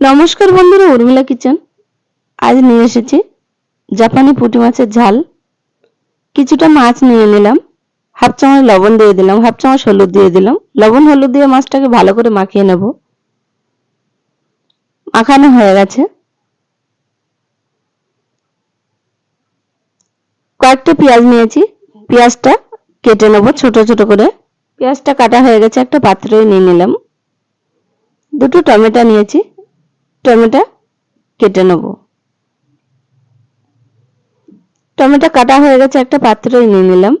নমস্কার বন্ধুরা, উর্মিলা কিচেন। আজ নিয়ে এসেছি জাপানি পুঁটি মাছের ঝাল। কিছুটা মাছ নিয়ে নিলাম, হাফ চামচ লবণ দিয়ে দিলাম, হাফ চামচ হলুদ দিয়ে দিলাম। লবণ, হলুদ দিয়ে মাছটাকে ভালো করে মাখিয়ে নেব। মাখানো হয়ে গেছে। কয়েকটা পেঁয়াজ নিয়েছি। পেঁয়াজটা কেটে নেব ছোট ছোট করে। পেঁয়াজটা কাটা হয়ে গেছে, একটা পাত্রে নিয়ে নিলাম। দুটো টমেটো নিয়েছি। টমেটো কেটে নেব। টমেটো কাটা হয়ে গেছে, একটা পাত্রে নিয়ে নিলাম।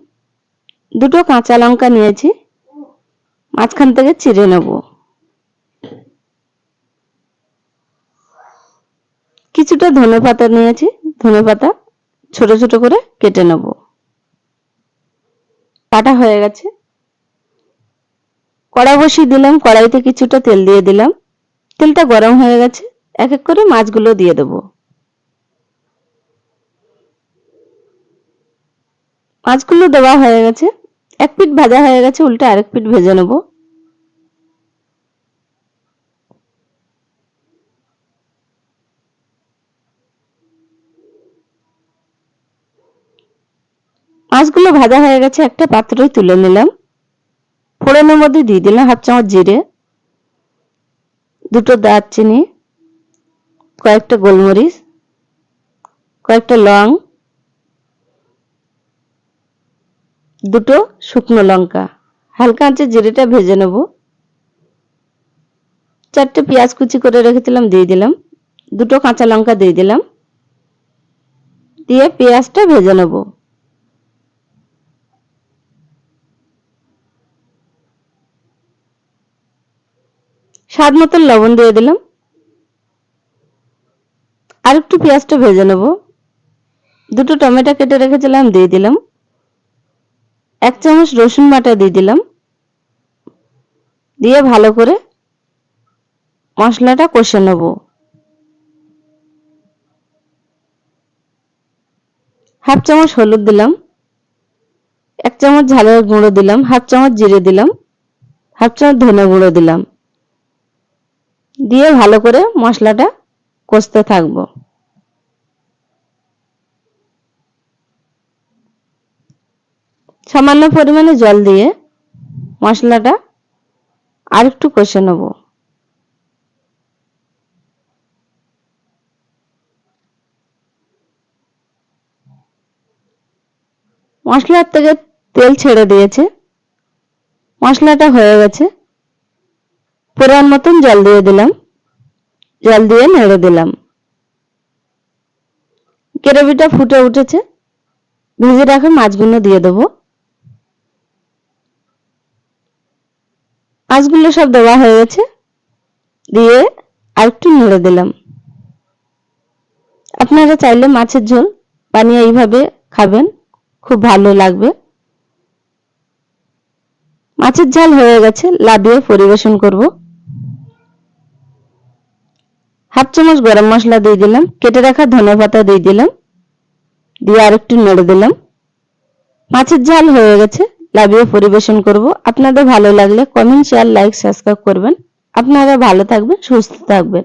দুটো কাঁচা লঙ্কা নিয়েছি, মাঝখান থেকে চিড়ে নেব। কিছুটা ধনে পাতা নিয়েছি, ধনে পাতা ছোট ছোট করে কেটে নেব। কাটা হয়ে গেছে। কড়াই বসিয়ে দিলাম, কড়াইতে কিছুটা তেল দিয়ে দিলাম। তেলটা গরম হয়ে গেছে। এক এক করে মাছগুলো দিয়ে দেবো। মাছগুলো দেওয়া হয়ে গেছে। এক পিঠ ভাজা হয়ে গেছে, উল্টে আরেক পিঠ ভেজে নেব। মাছগুলো ভাজা হয়ে গেছে, একটা পাত্রে তুলে নিলাম। ফোড়নের মধ্যে দিয়ে দিলাম হাফ চামচ জিরে, দুটো দারচিনি কয়েকটা গোলমরিচ, কয়েকটা লং, দুটো শুকনো লঙ্কা। হালকা আঁচে জিরেটা ভেজে নেব। চারটে পেঁয়াজ কুচি করে রেখেছিলাম, দিয়ে দিলাম। দুটো কাঁচা লঙ্কা দিয়ে দিলাম। দিয়ে পেঁয়াজটা ভেজে নেব। স্বাদ মতন লবণ দিয়ে দিলাম। আর একটু পেঁয়াজটা ভেজে নেব। দুটো টমেটো কেটে রেখেছিলাম দিয়ে দিলাম। এক চামচ রসুন বাটা দিয়ে দিলাম। দিয়ে ভালো করে মশলাটা কষে নেব। হাফ চামচ হলুদ দিলাম। এক চামচ ঝালের গুঁড়ো দিলাম। হাফ চামচ জিরে দিলাম। হাফ চামচ ধনে গুঁড়ো দিলাম। দিয়ে ভালো করে মশলাটা কষতে থাকব। সামান্য পরিমাণে জল দিয়ে মশলাটা আর একটু কষে নেব। মশলার থেকে তেল ছেড়ে দিয়েছে। মশলাটা হয়ে গেছে। পরিমাণ মতন জল দিয়ে দিলাম। জল দিয়ে নেড়ে দিলাম। গ্রেভিটা ফুটে উঠেছে। ভেজে রাখা মাছগুলো দিয়ে দেবো। মাছগুলো সব দেওয়া হয়ে গেছে। দিয়ে আরেকটু নেড়ে দিলাম। আপনারা চাইলে মাছের ঝোল বানিয়ে এইভাবে খাবেন। খুব ভালো লাগবে। মাছের ঝাল হয়ে গেছে, লাভিয়ে পরিবেশন করব। হাফ চামচ গরম মশলা দিয়ে দিলাম। কেটে রাখা ধনে পাতা দিয়ে দিলাম। দিয়ে আরেকটু নেড়ে দিলাম। মাছের ঝাল হয়ে গেছে। লাভিয়ে পরিবেশন করব। আপনাদের ভালো লাগলে কমেন্ট শেয়ার লাইক সাবস্ক্রাইব করবেন। আপনারা ভালো থাকবেন, সুস্থ থাকবেন।